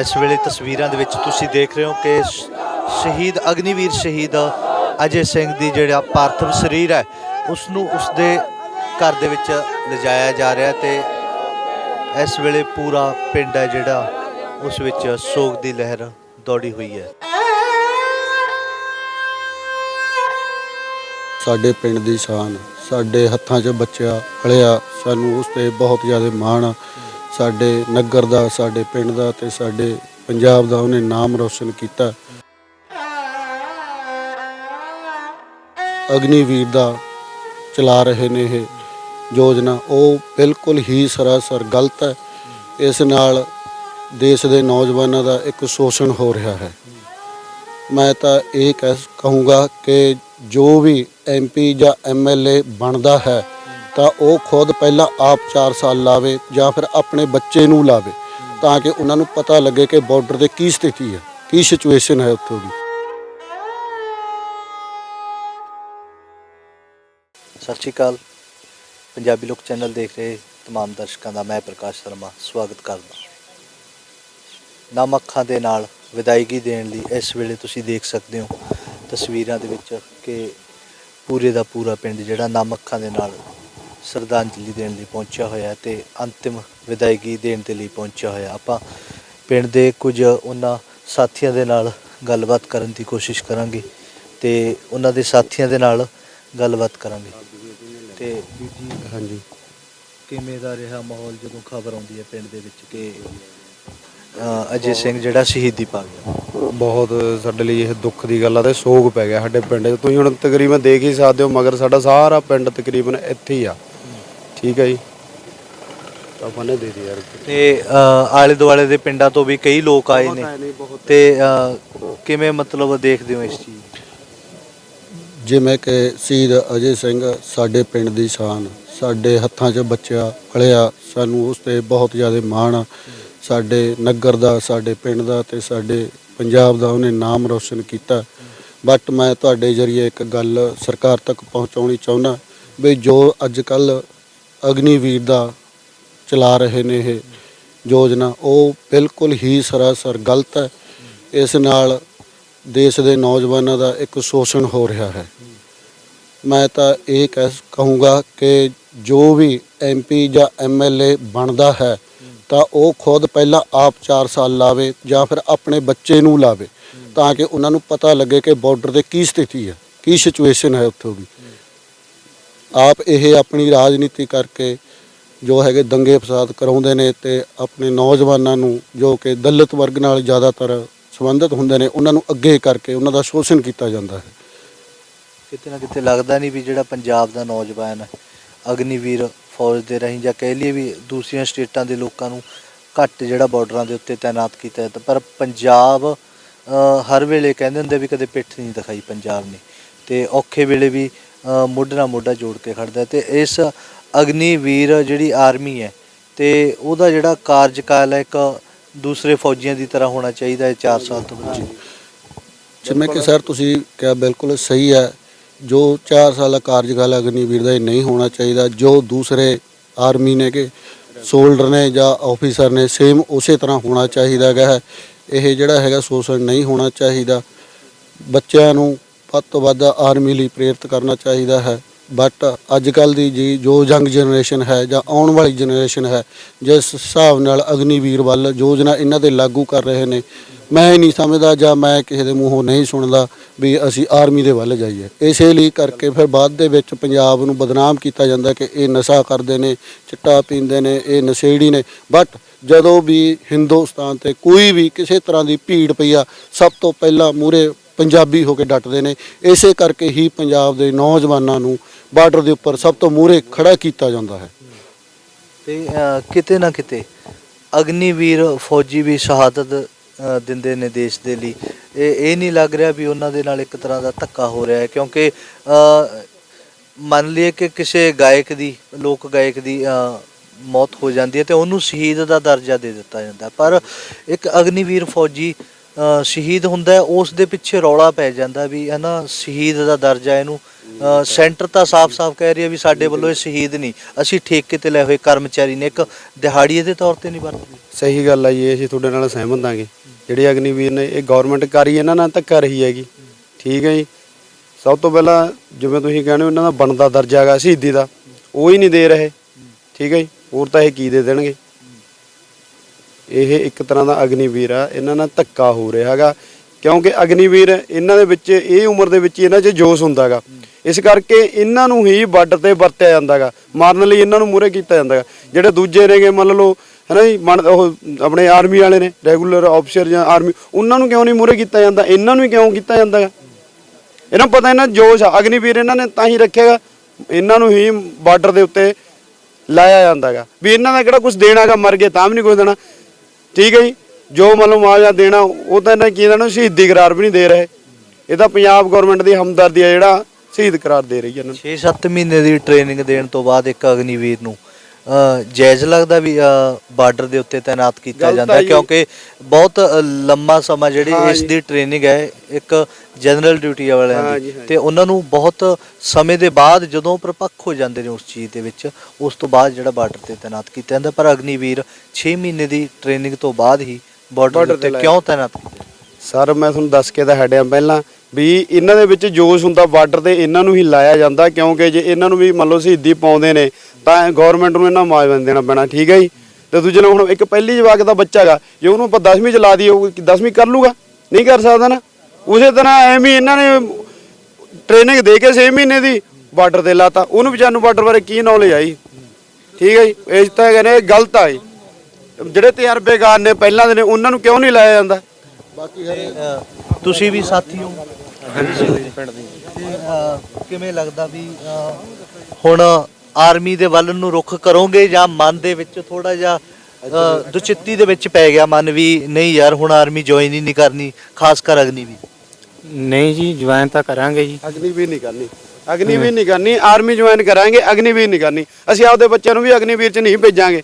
ਇਸ ਵੇਲੇ ਤਸਵੀਰਾਂ ਦੇ ਵਿੱਚ ਤੁਸੀਂ ਦੇਖ ਰਹੇ ਹੋ ਕਿ ਸ਼ਹੀਦ ਅਗਨੀਵੀਰ ਸ਼ਹੀਦ ਅਜੇ ਸਿੰਘ ਦੀ ਜਿਹੜਾ ਪਾਰਥਿਵ ਸਰੀਰ ਹੈ ਉਸ ਨੂੰ ਉਸ ਦੇ ਘਰ ਦੇ ਵਿੱਚ ਲਿਜਾਇਆ ਜਾ ਰਿਹਾ ਤੇ ਇਸ ਵੇਲੇ ਪੂਰਾ ਪਿੰਡ ਹੈ ਜਿਹੜਾ ਉਸ ਵਿੱਚ ਸੋਗ ਦੀ ਲਹਿਰ ਦੌੜੀ ਹੋਈ ਹੈ ਸਾਡੇ ਪਿੰਡ ਦੀ ਸ਼ਾਨ, ਸਾਡੇ ਹੱਥਾਂ 'ਚ ਬੱਚਾ ਪਲਿਆ ਸਾਨੂੰ ਉਸ ਤੇ ਬਹੁਤ ਜ਼ਿਆਦਾ ਮਾਣ ਆ। ਸਾਡੇ ਨਗਰ ਦਾ, ਸਾਡੇ ਪਿੰਡ ਦਾ ਤੇ ਸਾਡੇ ਪੰਜਾਬ ਦਾ ਉਹਨੇ ਨਾਮ ਰੌਸ਼ਨ ਕੀਤਾ। ਅਗਨੀਵੀਰ ਦਾ ਚਲਾ ਰਹੇ ਨੇ ਇਹ ਯੋਜਨਾ। ਉਹ ਬਿਲਕੁਲ ਹੀ ਸਰਾਸਰ ਗਲਤ ਹੈ। ਇਸ ਨਾਲ ਦੇਸ਼ ਦੇ ਨੌਜਵਾਨਾਂ ਦਾ ਇੱਕ ਸ਼ੋਸ਼ਣ ਹੋ ਰਿਹਾ ਹੈ। ਮੈਂ ਤਾਂ ਇਹ ਕਹਿ, ਕਹੂੰਗਾ ਕਿ ਜੋ ਵੀ ਐਮਪੀ ਜਾਂ ਐਮਐਲਏ ਬਣਦਾ ਹੈ ਤਾਂ ਉਹ ਖੁਦ ਪਹਿਲਾਂ ਆਪ 4 ਸਾਲ ਲਾਵੇ ਜਾਂ ਫਿਰ ਆਪਣੇ ਬੱਚੇ ਨੂੰ ਲਾਵੇ, ਤਾਂ ਕਿ ਉਹਨਾਂ ਨੂੰ ਪਤਾ ਲੱਗੇ ਕਿ ਬਾਰਡਰ ਤੇ ਕੀ ਸਥਿਤੀ ਹੈ, ਕੀ ਸਿਚੁਏਸ਼ਨ ਹੈ ਉੱਥੋਂ ਦੀ। ਸਤਿ ਸ਼੍ਰੀ ਅਕਾਲ। ਪੰਜਾਬੀ ਲੋਕ ਚੈਨਲ ਦੇਖ ਰਹੇ ਤਮਾਮ ਦਰਸ਼ਕਾਂ ਦਾ ਮੈਂ ਪ੍ਰਕਾਸ਼ ਸ਼ਰਮਾ, ਸਵਾਗਤ ਕਰਦਾ ਨਮ ਅੱਖਾਂ ਦੇ ਨਾਲ ਵਿਦਾਇਗੀ ਦੇਣ ਲਈ ਇਸ ਵੇਲੇ ਤੁਸੀਂ ਦੇਖ ਸਕਦੇ ਹੋ ਤਸਵੀਰਾਂ ਦੇ ਵਿੱਚ ਕਿ ਪੂਰੇ ਦਾ ਪੂਰਾ ਪਿੰਡ ਜਿਹੜਾ ਨਮ ਅੱਖਾਂ ਦੇ ਨਾਲ ਸ਼ਰਧਾਂਜਲੀ ਦੇਣ ਲਈ ਪਹੁੰਚਿਆ ਹੋਇਆ ਤੇ ਅੰਤਿਮ ਵਿਦਾਇਗੀ ਦੇਣ ਦੇ ਲਈ ਪਹੁੰਚਿਆ ਹੋਇਆ ਆਪਾਂ ਪਿੰਡ ਦੇ ਕੁਝ ਉਹਨਾਂ ਸਾਥੀਆਂ ਦੇ ਨਾਲ ਗੱਲਬਾਤ ਕਰਨ ਦੀ ਕੋਸ਼ਿਸ਼ ਕਰਾਂਗੇ ਤੇ ਉਹਨਾਂ ਦੇ ਸਾਥੀਆਂ ਦੇ ਨਾਲ ਗੱਲਬਾਤ ਕਰਾਂਗੇ। ਤੇ ਵੀਰ ਜੀ ਹਾਂਜੀ। ਕਿਵੇਂ ਦਾ ਰਿਹਾ ਮਾਹੌਲ ਜਦੋਂ ਖਬਰ ਆਉਂਦੀ ਹੈ ਪਿੰਡ ਦੇ ਵਿੱਚ ਕਿ ਅ, ਅਜੇ ਸਿੰਘ ਜਿਹੜਾ ਸ਼ਹੀਦੀ ਪਾ ਗਿਆ? ਬਹੁਤ ਸਾਡੇ ਲਈ ਇਹ ਦੁੱਖ ਦੀ ਗੱਲ ਆ ਤੇ ਸੋਗ ਪੈ ਗਿਆ ਸਾਡੇ ਪਿੰਡ 'ਚ। ਤੁਸੀਂ ਹੁਣ ਤਕਰੀਬਨ ਦੇਖ ਹੀ ਸਕਦੇ ਹੋ ਮਗਰ ਸਾਡਾ ਸਾਰਾ ਪਿੰਡ ਤਕਰੀਬਨ ਇੱਥੇ ਹੀ ਆ। ਠੀਕ ਹੈ ਜੀ। ਤਾਂ ਫਨੇ ਦੇ ਦੇ ਯਾਰ। ਤੇ ਅ, ਆਲੇ ਦੁਆਲੇ ਦੇ ਪਿੰਡਾਂ ਤੋਂ ਵੀ ਕਈ ਲੋਕ ਆਏ ਨੇ। ਬਹੁਤ। ਤੇ ਅ, ਕਿਵੇਂ ਮਤਲਬ ਦੇਖਦੇ ਹੋ ਇਸ ਚੀਜ਼? ਨੂੰ? ਜਿਵੇਂ ਕਿ ਸ਼ਹੀਦ ਅਜੇ ਸਿੰਘ ਸਾਡੇ ਪਿੰਡ ਦੀ ਸ਼ਾਨ ਸਾਡੇ ਹੱਥਾਂ 'ਚ ਬੱਚਾ ਪਲਿਆ ਸਾਨੂੰ ਉਸ ਤੇ ਬਹੁਤ ਜ਼ਿਆਦਾ ਮਾਣ ਆ। ਸਾਡੇ ਨਗਰ ਦਾ ਸਾਡੇ ਪਿੰਡ ਦਾ ਤੇ ਸਾਡੇ ਪੰਜਾਬ ਦਾ ਉਹਨੇ ਨਾਮ ਰੋਸ਼ਨ ਕੀਤਾ। ਬਟ ਮੈਂ ਤੁਹਾਡੇ ਜਰੀਏ ਇੱਕ ਗੱਲ ਸਰਕਾਰ ਤੱਕ ਪਹੁੰਚਾਉਣੀ ਚਾਹੁੰਦਾ ਵੀ ਜੋ ਅੱਜ ਕੱਲ ਅਗਨੀਵੀਰ ਦਾ ਚਲਾ ਰਹੇ ਨੇ ਇਹ ਯੋਜਨਾ, ਉਹ ਬਿਲਕੁਲ ਹੀ ਸਰਾਸਰ ਗਲਤ ਹੈ। ਇਸ ਨਾਲ ਦੇਸ਼ ਦੇ ਨੌਜਵਾਨਾਂ ਦਾ ਇੱਕ ਸ਼ੋਸ਼ਣ ਹੋ ਰਿਹਾ ਹੈ। ਮੈਂ ਤਾਂ ਇਹ ਕਹਿ ਕਹੂੰਗਾ ਕਿ ਜੋ ਵੀ ਐਮਪੀ ਜਾਂ ਐਮਐਲਏ ਬਣਦਾ ਹੈ, ਤਾਂ ਉਹ ਖੁਦ ਪਹਿਲਾਂ ਆਪ 4 ਸਾਲ ਲਾਵੇ ਜਾਂ ਫਿਰ ਆਪਣੇ ਬੱਚੇ ਨੂੰ ਲਾਵੇ, ਤਾਂ ਕਿ ਉਹਨਾਂ ਨੂੰ ਪਤਾ ਲੱਗੇ ਕਿ ਬਾਰਡਰ ਤੇ ਕੀ ਸਥਿਤੀ ਹੈ, ਕੀ ਸਿਚੁਏਸ਼ਨ ਹੈ ਉੱਥੋਂ ਦੀ। ਆਪ ਇਹ ਆਪਣੀ ਰਾਜਨੀਤੀ ਕਰਕੇ ਜੋ ਹੈਗੇ ਦੰਗੇ ਫਸਾਦ ਕਰਾਉਂਦੇ ਨੇ ਤੇ ਆਪਣੇ ਨੌਜਵਾਨਾਂ ਨੂੰ ਜੋ ਕਿ ਦਲਿਤ ਵਰਗ ਨਾਲ ਜ਼ਿਆਦਾਤਰ ਸੰਬੰਧਿਤ ਹੁੰਦੇ ਨੇ, ਉਹਨਾਂ ਨੂੰ ਅੱਗੇ ਕਰਕੇ ਉਹਨਾਂ ਦਾ ਸ਼ੋਸ਼ਣ ਕੀਤਾ ਜਾਂਦਾ ਹੈ। ਕਿਤੇ ਨਾ ਕਿਤੇ ਲੱਗਦਾ ਨਹੀਂ ਵੀ ਜਿਹੜਾ ਪੰਜਾਬ ਦਾ ਨੌਜਵਾਨ ਹੈ ਅਗਨੀਵੀਰ ਫੌਜ ਦੇ ਰਹੀ ਜਾਂ ਕਹਿ ਲਈਏ ਵੀ ਦੂਸਰੀਆਂ ਸਟੇਟਾਂ ਦੇ ਲੋਕਾਂ ਨੂੰ ਘੱਟ ਜਿਹੜਾ ਬਾਰਡਰਾਂ ਦੇ ਉੱਤੇ ਤਾਇਨਾਤ ਕੀਤਾ ਜਾਂਦਾ, ਪਰ ਪੰਜਾਬ ਹਰ ਵੇਲੇ ਕਹਿੰਦੇ ਹੁੰਦੇ ਵੀ ਕਦੇ ਪਿੱਠ ਨਹੀਂ ਦਿਖਾਈ ਪੰਜਾਬ ਨੇ। ਤੇ ਔਖੇ ਵੇਲੇ ਵੀ ਮੋਢੇ ਨਾਲ ਮੋਢਾ ਜੋੜ ਕੇ ਖੜਦਾ ਹੈ ਤੇ ਇਸ ਅਗਨੀਵੀਰ ਜਿਹੜੀ ਆਰਮੀ ਹੈ ਤੇ ਉਹਦਾ ਜਿਹੜਾ ਕਾਰਜਕਾਲ ਹੈ ਇੱਕ ਦੂਸਰੇ ਫੌਜੀਆਂ ਦੀ ਤਰ੍ਹਾਂ ਹੋਣਾ ਚਾਹੀਦਾ ਹੈ 4 ਸਾਲ ਤੋਂ ਬਾਅਦ। ਜਿਵੇਂ ਕਿ ਸਰ, ਤੁਸੀਂ ਕਿਹਾ ਬਿਲਕੁਲ ਸਹੀ ਹੈ। ਜੋ 4 ਸਾਲਾ ਕਾਰਜਕਾਲ ਅਗਨੀਵੀਰ ਦਾ ਇਹ ਨਹੀਂ ਹੋਣਾ ਚਾਹੀਦਾ, ਜੋ ਦੂਸਰੇ ਆਰਮੀ ਨੇ ਕਿ ਸੋਲਡਰ ਨੇ ਜਾਂ ਆਫੀਸਰ ਨੇ, ਸੇਮ ਉਸੇ ਤਰ੍ਹਾਂ ਹੋਣਾ ਚਾਹੀਦਾ ਹੈਗਾ ਹੈ। ਇਹ ਜਿਹੜਾ ਹੈਗਾ ਸ਼ੋਸ਼ਣ ਨਹੀਂ ਹੋਣਾ ਚਾਹੀਦਾ। ਬੱਚਿਆਂ ਨੂੰ ਵੱਧ ਤੋਂ ਵੱਧ ਆਰਮੀ ਲਈ ਪ੍ਰੇਰਿਤ ਕਰਨਾ ਚਾਹੀਦਾ ਹੈ। ਬਟ ਅੱਜ ਕੱਲ ਦੀ ਜੀ ਜੋ ਯੰਗ ਜਨਰੇਸ਼ਨ ਹੈ ਜਾਂ ਆਉਣ ਵਾਲੀ ਜਨਰੇਸ਼ਨ ਹੈ, ਜਿਸ ਹਿਸਾਬ ਨਾਲ ਅਗਨੀਵੀਰ ਵੱਲ ਯੋਜਨਾ ਇਹਨਾਂ ਤੇ ਲਾਗੂ ਕਰ ਰਹੇ ਨੇ, ਮੈਂ ਨਹੀਂ ਸਮਝਦਾ ਜਾਂ ਮੈਂ ਕਿਸੇ ਦੇ ਮੂੰਹੋਂ ਨਹੀਂ ਸੁਣਦਾ ਵੀ ਅਸੀਂ ਆਰਮੀ ਦੇ ਵੱਲ ਜਾਈਏ। ਇਸੇ ਲਈ ਕਰਕੇ ਫਿਰ ਬਾਅਦ ਦੇ ਵਿੱਚ ਪੰਜਾਬ ਨੂੰ ਬਦਨਾਮ ਕੀਤਾ ਜਾਂਦਾ ਕਿ ਇਹ ਨਸ਼ਾ ਕਰਦੇ ਨੇ, ਚਿੱਟਾ ਪੀਂਦੇ ਨੇ, ਇਹ ਨਸ਼ੇੜੀ ਨੇ। ਬਟ ਜਦੋਂ ਵੀ ਹਿੰਦੁਸਤਾਨ ਤੇ ਕੋਈ ਵੀ ਕਿਸੇ ਤਰ੍ਹਾਂ ਦੀ ਭੀੜ ਪਈ ਆ, ਸਭ ਤੋਂ ਪਹਿਲਾਂ ਮੂਰੇ ਪੰਜਾਬੀ ਹੋ ਕੇ ਡਟਦੇ ਨੇ। ਇਸੇ ਕਰਕੇ ਹੀ ਪੰਜਾਬ ਦੇ ਨੌਜਵਾਨਾਂ ਨੂੰ ਬਾਰਡਰ ਦੇ ਉੱਪਰ ਸਭ ਤੋਂ ਮੂਰੇ ਖੜਾ ਕੀਤਾ ਜਾਂਦਾ ਹੈ। ਤੇ ਅ, ਕਿਤੇ ਨਾ ਕਿਤੇ ਅਗਨੀਵੀਰ ਫੌਜੀ ਵੀ ਸ਼ਹਾਦਤ ਅ, ਦਿੰਦੇ ਨੇ ਦੇਸ਼ ਦੇ ਲਈ। ਇਹ ਇਹ ਨਹੀਂ ਲੱਗ ਰਿਹਾ ਵੀ ਉਹਨਾਂ ਦੇ ਨਾਲ ਇੱਕ ਤਰ੍ਹਾਂ ਦਾ ਧੱਕਾ ਹੋ ਰਿਹਾ ਹੈ ਕਿਉਂਕਿ ਅ, ਮੰਨ ਲਈਏ ਕਿ ਕਿਸੇ ਗਾਇਕ ਦੀ ਲੋਕ ਗਾਇਕ ਦੀ ਅ, ਮੌਤ ਹੋ ਜਾਂਦੀ ਹੈ ਤੇ ਉਹਨੂੰ ਸ਼ਹੀਦ ਦਾ ਦਰਜਾ ਦੇ ਦਿੱਤਾ ਜਾਂਦਾ ਹੈ। ਪਰ ਇੱਕ ਅਗਨੀਵੀਰ ਫੌਜੀ ਸ਼ਹੀਦ ਹੁੰਦਾ ਹੈ ਉਸ ਦੇ ਪਿੱਛੇ ਰੌਲਾ ਪੈ ਜਾਂਦਾ ਵੀ ਹਨਾ ਸ਼ਹੀਦ ਦਾ ਦਰਜਾ ਇਹਨੂੰ। ਅ, ਸੈਂਟਰ ਤਾਂ ਸਾਫ਼-ਸਾਫ਼ ਕਹਿ ਰਹੀ ਹੈ ਵੀ ਸਾਡੇ ਵੱਲੋਂ ਇਹ ਸ਼ਹੀਦ ਨਹੀਂ। ਅਸੀਂ ਠੇਕੇ ਤੇ ਲਏ ਹੋਏ ਕਰਮਚਾਰੀ ਨੇ ਇੱਕ ਦਿਹਾੜੀਏ ਦੇ ਤੌਰ ਤੇ ਨਹੀਂ ਵਰਤਦੇ ਸਹੀ ਗੱਲ ਆ ਜੀ ਅਸੀਂ ਤੁਹਾਡੇ ਨਾਲ ਸਹਿਮਤ ਹਾਂਗੇ ਜਿਹੜੇ ਅਗਨੀਵੀਰ ਨੇ ਇਹ ਗਵਰਨਮੈਂਟ ਕਰੀ ਇਹਨਾਂ ਨਾਲ ਧੱਕਾ ਰਹੀ ਹੈਗੀ। ਠੀਕ ਹੈ ਜੀ। ਸਭ ਤੋਂ ਪਹਿਲਾਂ ਜਿਵੇਂ ਤੁਸੀਂ ਕਹਿੰਦੇ ਹੋ ਇਹਨਾਂ ਦਾ ਬਣਦਾ ਦਰਜਾ ਹੈਗਾ ਸ਼ਹੀਦੀ ਦਾ। ਉਹ ਹੀ ਨਹੀਂ ਦੇ ਰਹੇ। ਠੀਕ ਹੈ ਜੀ। ਹੋਰ ਤਾਂ ਇਹ ਕੀ ਦੇ ਦੇਣਗੇ? ਇਹ ਇੱਕ ਤਰ੍ਹਾਂ ਦਾ ਅਗਨੀਵੀਰ ਆ, ਇਹਨਾਂ ਨਾਲ ਧੱਕਾ ਹੋ ਰਿਹਾ ਹੈਗਾ। ਕਿਉਂਕਿ ਅਗਨੀਵੀਰ ਇਹਨਾਂ ਦੇ ਵਿੱਚ, ਇਹ ਉਮਰ ਦੇ ਵਿੱਚ ਇਹਨਾਂ 'ਚ ਜੋਸ਼ ਹੁੰਦਾਗਾ ਇਸ ਕਰਕੇ ਇਹਨਾਂ ਨੂੰ ਹੀ ਵੱਡ ਤੇ ਵਰਤਿਆ ਜਾਂਦਾਗਾ ਮਾਰਨ ਲਈ ਇਹਨਾਂ ਨੂੰ ਮੂਰੇ ਕੀਤਾ ਜਾਂਦਾਗਾ ਜਿਹੜੇ ਦੂਜੇ ਨੇਗੇ, ਮੰਨ ਲਓ, ਹਨਾ ਜੀ, ਮਨ, ਉਹ ਆਪਣੇ ਆਰਮੀ ਵਾਲੇ ਨੇ, ਰੈਗੂਲਰ ਆਫੀਸਰ ਜਾਂ ਆਰਮੀ, ਉਹਨਾਂ ਨੂੰ ਕਿਉਂ ਨਹੀਂ ਮੂਰੇ ਕੀਤਾ ਜਾਂਦਾ? ਇਹਨਾਂ ਨੂੰ ਕਿਉਂ ਕੀਤਾ ਜਾਂਦਾਗਾ ਇਹਨਾਂ ਨੂੰ ਪਤਾ ਇਹਨਾਂ ਜੋਸ਼ ਆ। ਅਗਨੀਵੀਰ ਇਹਨਾਂ ਨੇ ਤਾਂ ਹੀ ਰੱਖਿਆਗਾ ਇਹਨਾਂ ਨੂੰ ਹੀ ਬਾਰਡਰ ਦੇ ਉੱਤੇ ਲਾਇਆ ਜਾਂਦਾਗਾ ਵੀ ਇਹਨਾਂ ਦਾ ਕਿਹੜਾ ਕੁਝ ਦੇਣਾਗਾ ਮਰ ਗਏ ਤਾਂ ਵੀ ਨਹੀਂ ਕੁਝ ਦੇਣਾ। ਠੀਕ ਹੈ ਜੀ? ਜੋ ਮਤਲਬ ਮੁਆਵਜ਼ਾ ਦੇਣਾ, ਉਹ ਤਾਂ ਇਹਨਾਂ ਕੀ ਇਹਨਾਂ ਨੂੰ ਸ਼ਹੀਦੀ ਕਰਾਰ ਵੀ ਨਹੀਂ ਦੇ ਰਹੇ। ਇਹ ਤਾਂ ਪੰਜਾਬ ਗਵਰਨਮੈਂਟ ਦੀ ਹਮਦਰਦੀ ਆ ਜਿਹੜਾ ਸ਼ਹੀਦ ਕਰਾਰ ਦੇ ਰਹੀ ਹੈ ਇਹਨਾਂ ਨੂੰ। 6-7 ਮਹੀਨੇ ਦੀ ਟ੍ਰੇਨਿੰਗ ਦੇਣ ਤੋਂ ਬਾਅਦ ਇੱਕ ਅਗਨੀਵੀਰ ਨੂੰ ਅ, ਜਾਇਜ਼ ਲੱਗਦਾ ਵੀ ਬਾਰਡਰ ਦੇ ਉੱਤੇ ਤਾਇਨਾਤ ਕੀਤਾ ਜਾਂਦਾ। ਕਿਉਂਕਿ ਬਹੁਤ ਅ, ਲੰਮਾ ਸਮਾਂ ਜਿਹੜੀ ਹਾਂ ਇਸ ਜੀ। ਦੀ ਟ੍ਰੇਨਿੰਗ ਹੈ ਇੱਕ ਜਨਰਲ ਡਿਊਟੀ ਵਾਲਿਆਂ ਹਾਂ ਦੀ ਜੀ, ਹਾਂ। ਤੇ ਉਹਨਾਂ ਨੂੰ ਬਹੁਤ ਸਮੇਂ ਦੇ ਬਾਅਦ ਜਦੋਂ ਪ੍ਰਪੱਖ ਹੋ ਜਾਂਦੇ ਨੇ ਉਸ ਚੀਜ਼ ਦੇ ਵਿੱਚ ਉਸ ਤੋਂ ਬਾਅਦ ਜਿਹੜਾ ਬਾਰਡਰ ਤੇ ਤਾਇਨਾਤ ਕੀਤਾ ਜਾਂਦਾ ਪਰ ਅਗਨੀਵੀਰ 6 ਮਹੀਨੇ ਦੀ ਟ੍ਰੇਨਿੰਗ ਤੋਂ ਬਾਅਦ ਹੀ ਬਾਰਡਰ Border ਤੇ ਤੇ ਲਾਇਆ। ਕਿਉਂ ਤਾਇਨਾਤ ਕੀਤਾ ਸਰ, ਮੈਂ ਤੁਹਾਨੂੰ ਦੱਸ ਕੇ ਤਾਂ ਹਟਿਆ ਪਹਿਲਾਂ ਵੀ ਇਹਨਾਂ ਦੇ ਵਿੱਚ ਜੋਸ਼ ਹੁੰਦਾ ਬਾਰਡਰ ਤੇ ਇਹਨਾਂ ਨੂੰ ਹੀ ਲਾਇਆ ਜਾਂਦਾ, ਕਿਉਂਕਿ ਜੇ ਇਹਨਾਂ ਨੂੰ ਵੀ ਮੰਨ ਲਓ ਸ਼ਹੀਦੀ ਪਾਉਂਦੇ ਨੇ, ਤਾਂ ਗਵਰਨਮੈਂਟ ਨੂੰ ਇਹਨਾਂ ਮਾਜਵਾ ਦੇਣਾ ਪੈਣਾ, ਠੀਕ ਹੈ ਜੀ? ਤੇ ਦੂਜੇ ਨਾਲ ਹੁਣ ਇੱਕ ਪਹਿਲੀ ਜਵਾਕ ਦਾ ਬੱਚਾ ਹੈਗਾ, ਜੇ ਉਹਨੂੰ ਆਪਾਂ 10ਵੀਂ ਚ ਲਾ ਦਈਏ, ਉਹ 10ਵੀਂ ਕਰ ਲੂਗਾ? ਨਹੀਂ ਕਰ ਸਕਦਾ ਨਾ? ਉਸੇ ਤਰ੍ਹਾਂ ਐਵੇਂ ਹੀ ਇਹਨਾਂ ਨੇ ਟ੍ਰੇਨਿੰਗ ਦੇ ਕੇ 6 ਮਹੀਨੇ ਦੀ ਬਾਰਡਰ ਤੇ ਲਾਤਾ, ਉਹਨੂੰ ਵਿਚਾਰ ਨੂੰ ਬਾਰਡਰ ਬਾਰੇ ਕੀ ਨੌਲੇਜ ਆਈ? ਠੀਕ ਹੈ ਜੀ? ਇਸ ਤਾਂ ਕਹਿੰਦੇ ਇਹ ਗਲਤ ਆ ਜੀ। ਜਿਹੜੇ ਤਜਰਬੇਕਾਰ ਨੇ ਪਹਿਲਾਂ ਦੇ ਨੇ, ਉਹਨਾਂ ਨੂੰ ਕਿਉਂ ਨਹੀਂ ਲਾਇਆ ਜਾਂਦਾ? ਬਾਕੀ ਅ, ਤੁਸੀਂ ਵੀ ਸਾਥੀ ਹੋ? ਪਿੰਡ ਦੇ ਕਿਵੇਂ ਲੱਗਦਾ ਵੀ ਹੁਣ ਆਰਮੀ ਦੇ ਵੱਲ ਨੂੰ ਰੁਖ ਕਰੋਗੇ ਜਾਂ ਮਨ ਦੇ ਵਿੱਚ ਥੋੜਾ ਜਿਹਾ ਦੁਚਿੱਤੀ ਦੇ ਵਿੱਚ ਪੈ ਗਿਆ ਮਨ ਵੀ ਨਹੀਂ ਯਾਰ ਹੁਣ ਆਰਮੀ ਜੁਆਇਨ ਹੀ ਨਹੀਂ ਕਰਨੀ ਖਾਸ ਕਰ ਅਗਨੀ ਵੀ? ਨਹੀਂ ਜੀ ਜੁਆਇਨ ਤਾਂ ਕਰਾਂਗੇ ਜੀ। ਅਗਨੀਵੀਰ ਨਹੀਂ ਕਰਨੀ। ਅਗਨੀਵੀਰ ਨਹੀਂ ਕਰਨੀ ਆਰਮੀ ਜੁਆਇਨ ਕਰਾਂਗੇ ਅਗਨੀਵੀਰ ਨਹੀਂ ਕਰਨੀ। ਅਸੀਂ ਆਪਦੇ ਬੱਚਿਆਂ ਨੂੰ ਵੀ ਅਗਨੀਵੀਰ 'ਚ ਨਹੀਂ ਭੇਜਾਂਗੇ।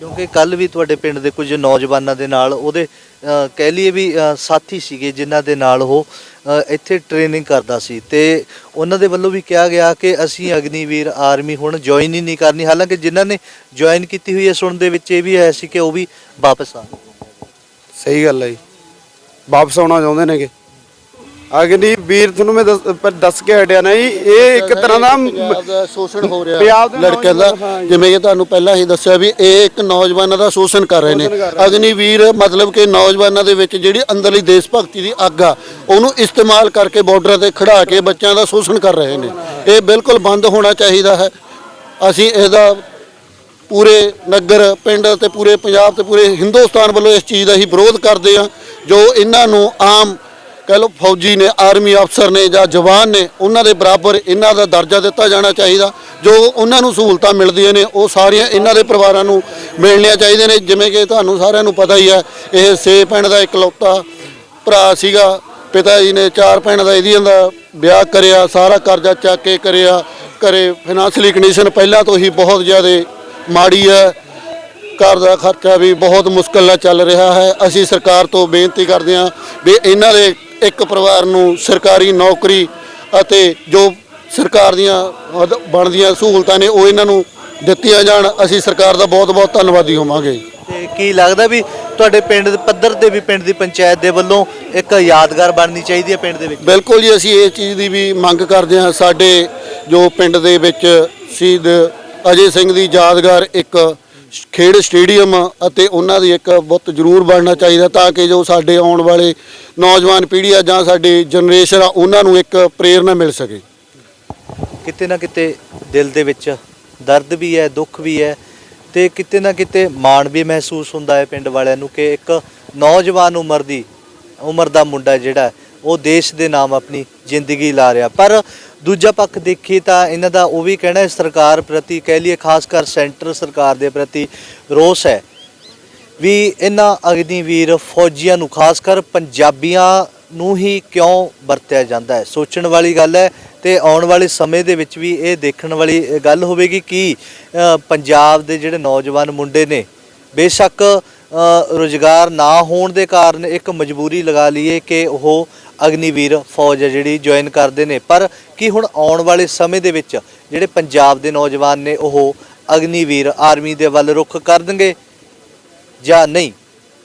ਕਿਉਂਕਿ ਕੱਲ ਵੀ ਤੁਹਾਡੇ ਪਿੰਡ ਦੇ ਕੁਝ ਨੌਜਵਾਨਾਂ ਦੇ ਨਾਲ ਉਹਦੇ ਅ, ਕਹਿ ਲਈਏ ਵੀ ਅ, ਸਾਥੀ ਸੀਗੇ ਜਿਨ੍ਹਾਂ ਦੇ ਨਾਲ ਉਹ ਅ, ਇੱਥੇ ਟ੍ਰੇਨਿੰਗ ਕਰਦਾ ਸੀ ਤੇ ਉਹਨਾਂ ਦੇ ਵੱਲੋਂ ਵੀ ਕਿਹਾ ਗਿਆ ਕਿ ਅਸੀਂ ਅਗਨੀਵੀਰ ਆਰਮੀ ਹੁਣ ਜੁਆਇਨ ਹੀ ਨਹੀਂ ਕਰਨੀ। ਹਾਲਾਂਕਿ ਜਿਨ੍ਹਾਂ ਨੇ ਜੁਆਇਨ ਕੀਤੀ ਹੋਈ ਹੈ ਸੁਣਨ ਦੇ ਵਿੱਚ ਇਹ ਵੀ ਆਇਆ ਸੀ ਕਿ ਉਹ ਵੀ ਵਾਪਸ ਆ ਸਹੀ ਗੱਲ ਹੈ ਜੀ। ਵਾਪਸ ਆਉਣਾ ਚਾਹੁੰਦੇ ਨੇਗੇ। ਅਗਨੀਵੀਰ ਤੁਹਾਨੂੰ ਮੈਂ ਦੱਸ ਪਰ ਦੱਸ ਕੇ ਹਟਿਆ ਨਾ ਜੀ ਇਹ ਇੱਕ ਤਰ੍ਹਾਂ ਦਾ ਪੰਜਾਬ ਦਾ ਸ਼ੋਸ਼ਣ ਹੋ ਰਿਹਾ ਪੰਜਾਬ ਦੇ ਲੜਕਿਆਂ ਦਾ ਨੌਜਵਾਨ, ਹਾਂ ਜੀ। ਜਿਵੇਂ ਕਿ ਤੁਹਾਨੂੰ ਪਹਿਲਾਂ ਹੀ ਦੱਸਿਆ ਵੀ ਇਹ ਇੱਕ ਨੌਜਵਾਨਾਂ ਦਾ ਸ਼ੋਸ਼ਣ ਕਰ ਰਹੇ ਨੇ ਸ਼ੋਸ਼ਣ ਕਰ ਰਹੇ। ਅਗਨੀਵੀਰ ਮਤਲਬ ਕਿ ਨੌਜਵਾਨਾਂ ਦੇ ਵਿੱਚ ਜਿਹੜੀ ਅੰਦਰਲੀ ਦੇਸ਼ ਭਗਤੀ ਦੀ ਅੱਗ ਆ ਉਹਨੂੰ ਇਸਤੇਮਾਲ ਕਰਕੇ ਬਾਰਡਰਾਂ ਤੇ ਖੜਾ ਕੇ ਬੱਚਿਆਂ ਦਾ ਸ਼ੋਸ਼ਣ ਕਰ ਰਹੇ ਨੇ ਇਹ ਬਿਲਕੁਲ ਬੰਦ ਹੋਣਾ ਚਾਹੀਦਾ ਹੈ ਅਸੀਂ ਇਹਦਾ ਪੂਰੇ ਨਗਰ ਪਿੰਡ ਤੇ ਪੂਰੇ ਪੰਜਾਬ ਤੇ ਪੂਰੇ ਹਿੰਦੁਸਤਾਨ ਵੱਲੋਂ ਇਸ ਚੀਜ਼ ਦਾ ਹੀ ਵਿਰੋਧ ਕਰਦੇ ਆ ਜੋ ਇਹਨਾਂ ਨੂੰ ਆਮ ਕਹਿ ਲਓ ਫੌਜੀ ਨੇ, ਆਰਮੀ ਅਫਸਰ ਨੇ ਜਾਂ ਜਵਾਨ ਨੇ, ਉਹਨਾਂ ਦੇ ਬਰਾਬਰ ਇਹਨਾਂ ਦਾ ਦਰਜਾ ਦਿੱਤਾ ਜਾਣਾ ਚਾਹੀਦਾ। ਜੋ ਉਹਨਾਂ ਨੂੰ ਸਹੂਲਤਾਂ ਮਿਲਦੀਆਂ ਨੇ, ਉਹ ਸਾਰੀਆਂ ਇਹਨਾਂ ਦੇ ਪਰਿਵਾਰਾਂ ਨੂੰ ਮਿਲਣੀਆਂ ਚਾਹੀਦੀਆਂ ਨੇ। ਜਿਵੇਂ ਕਿ ਤੁਹਾਨੂੰ ਸਾਰਿਆਂ ਨੂੰ ਪਤਾ ਹੀ ਹੈ, ਇਹ ਸੇ ਪਿੰਡ ਦਾ ਇਕਲੌਤਾ ਭਰਾ ਸੀਗਾ, ਪਿਤਾ ਜੀ ਨੇ ਚਾਰ ਭੈਣਾਂ ਦਾ ਇਹਦੀਆਂ ਦਾ ਵਿਆਹ ਕਰਿਆ, ਸਾਰਾ ਕਰਜ਼ਾ ਚੱਕ ਕੇ ਕਰਿਆ ਕਰੇ ਫਾਈਨੈਂਸ਼ਲੀ ਕੰਡੀਸ਼ਨ ਪਹਿਲਾਂ ਤੋਂ ਹੀ ਬਹੁਤ ਜ਼ਿਆਦਾ ਮਾੜੀ ਹੈ। ਘਰ ਦਾ ਖਰਚਾ ਵੀ ਬਹੁਤ ਮੁਸ਼ਕਲ ਨਾਲ ਚੱਲ ਰਿਹਾ ਹੈ। ਅਸੀਂ ਸਰਕਾਰ ਤੋਂ ਬੇਨਤੀ ਕਰਦੇ ਹਾਂ ਵੀ ਇਹਨਾਂ ਦੇ ਇੱਕ ਪਰਿਵਾਰ ਨੂੰ ਸਰਕਾਰੀ ਨੌਕਰੀ ਅਤੇ ਜੋ ਸਰਕਾਰ ਦੀਆਂ ਬਣਦੀਆਂ ਸਹੂਲਤਾਂ ਨੇ ਉਹ ਇਹਨਾਂ ਨੂੰ ਦਿੱਤੀਆਂ ਜਾਣ ਅਸੀਂ ਸਰਕਾਰ ਦਾ ਬਹੁਤ ਬਹੁਤ ਧੰਨਵਾਦੀ ਹੋਵਾਂਗੇ। ਤੇ ਕੀ ਲੱਗਦਾ ਵੀ ਤੁਹਾਡੇ ਪਿੰਡ ਦੇ ਪੱਧਰ ਤੇ ਵੀ ਪਿੰਡ ਦੀ ਪੰਚਾਇਤ ਦੇ ਵੱਲੋਂ ਇੱਕ ਯਾਦਗਾਰ ਬਣਨੀ ਚਾਹੀਦੀ ਹੈ ਪਿੰਡ ਦੇ ਵਿੱਚ? ਬਿਲਕੁਲ ਜੀ ਅਸੀਂ ਇਹ ਚੀਜ਼ ਦੀ ਵੀ ਮੰਗ ਕਰਦੇ ਹਾਂ। ਸਾਡੇ ਜੋ ਪਿੰਡ ਦੇ ਵਿੱਚ ਸ਼ਹੀਦ ਅਜੇ ਸਿੰਘ ਦੀ ਯਾਦਗਾਰ ਇੱਕ ਖੇਡ ਸਟੇਡੀਅਮ ਅਤੇ ਉਹਨਾਂ ਦੀ ਇੱਕ ਬੁੱਤ ਜ਼ਰੂਰ ਬਣਨਾ ਚਾਹੀਦਾ ਤਾਂ ਕਿ ਜੋ ਸਾਡੇ ਆਉਣ ਵਾਲੇ ਨੌਜਵਾਨ ਪੀੜ੍ਹੀ ਆ ਜਾਂ ਸਾਡੀ ਜਨਰੇਸ਼ਨ ਆ, ਉਹਨਾਂ ਨੂੰ ਇੱਕ ਪ੍ਰੇਰਨਾ ਮਿਲ ਸਕੇ। ਕਿਤੇ ਨਾ ਕਿਤੇ ਦਿਲ ਦੇ ਵਿੱਚ ਦਰਦ ਵੀ ਹੈ, ਦੁੱਖ ਵੀ ਹੈ ਤੇ ਕਿਤੇ ਨਾ ਕਿਤੇ ਮਾਣ ਵੀ ਮਹਿਸੂਸ ਹੁੰਦਾ ਹੈ ਪਿੰਡ ਵਾਲਿਆਂ ਨੂੰ ਕਿ ਇੱਕ ਨੌਜਵਾਨ ਉਮਰ ਦੀ, ਉਮਰ ਦਾ ਮੁੰਡਾ ਜਿਹੜਾ ਉਹ ਦੇਸ਼ ਦੇ ਨਾਮ ਆਪਣੀ ਜ਼ਿੰਦਗੀ ਲਾ ਰਿਹਾ। ਪਰ ਦੂਜਾ ਪੱਖ ਦੇਖੀਏ ਤਾਂ ਇਹਨਾਂ ਦਾ ਉਹ ਵੀ ਕਹਿਣਾ ਹੈ ਸਰਕਾਰ ਪ੍ਰਤੀ ਕਹਿ ਲਈਏ ਖਾਸ ਕਰ ਸੈਂਟਰ ਸਰਕਾਰ ਦੇ ਪ੍ਰਤੀ ਰੋਸ ਹੈ ਵੀ ਇਹਨਾਂ ਅਗਨੀਵੀਰ ਫੌਜੀਆਂ ਨੂੰ ਖਾਸ ਕਰ ਪੰਜਾਬੀਆਂ ਨੂੰ ਹੀ ਕਿਉਂ ਵਰਤਿਆ ਜਾਂਦਾ ਹੈ? ਸੋਚਣ ਵਾਲੀ ਗੱਲ ਹੈ ਤੇ ਆਉਣ ਵਾਲੇ ਸਮੇਂ ਦੇ ਵਿੱਚ ਵੀ ਇਹ ਦੇਖਣ ਵਾਲੀ ਗੱਲ ਹੋਵੇਗੀ ਕਿ ਪੰਜਾਬ ਦੇ ਜਿਹੜੇ ਨੌਜਵਾਨ ਮੁੰਡੇ ਨੇ ਬੇਸ਼ੱਕ ਅ, ਰੁਜ਼ਗਾਰ ਨਾ ਹੋਣ ਦੇ ਕਾਰਨ ਇੱਕ ਮਜਬੂਰੀ ਲਗਾ ਲਈਏ ਕਿ ਉਹ ਅਗਨੀਵੀਰ ਫੌਜ ਹੈ ਜਿਹੜੀ ਜੁਆਇਨ ਕਰਦੇ ਨੇ। ਪਰ ਕੀ ਹੁਣ ਆਉਣ ਵਾਲੇ ਸਮੇਂ ਦੇ ਵਿੱਚ ਜਿਹੜੇ ਪੰਜਾਬ ਦੇ ਨੌਜਵਾਨ ਨੇ, ਉਹ ਅਗਨੀਵੀਰ ਆਰਮੀ ਦੇ ਵੱਲ ਰੁਖ ਕਰ ਦੇਣਗੇ ਜਾਂ ਨਹੀਂ?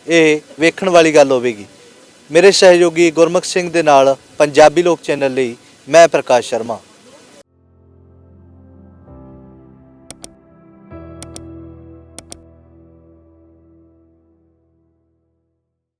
ਇਹ ਵੇਖਣ ਵਾਲੀ ਗੱਲ ਹੋਵੇਗੀ। ਮੇਰੇ ਸਹਿਯੋਗੀ ਗੁਰਮੁਖ ਸਿੰਘ ਦੇ ਨਾਲ ਪੰਜਾਬੀ ਲੋਕ ਚੈਨਲ ਲਈ ਮੈਂ ਪ੍ਰਕਾਸ਼ ਸ਼ਰਮਾ।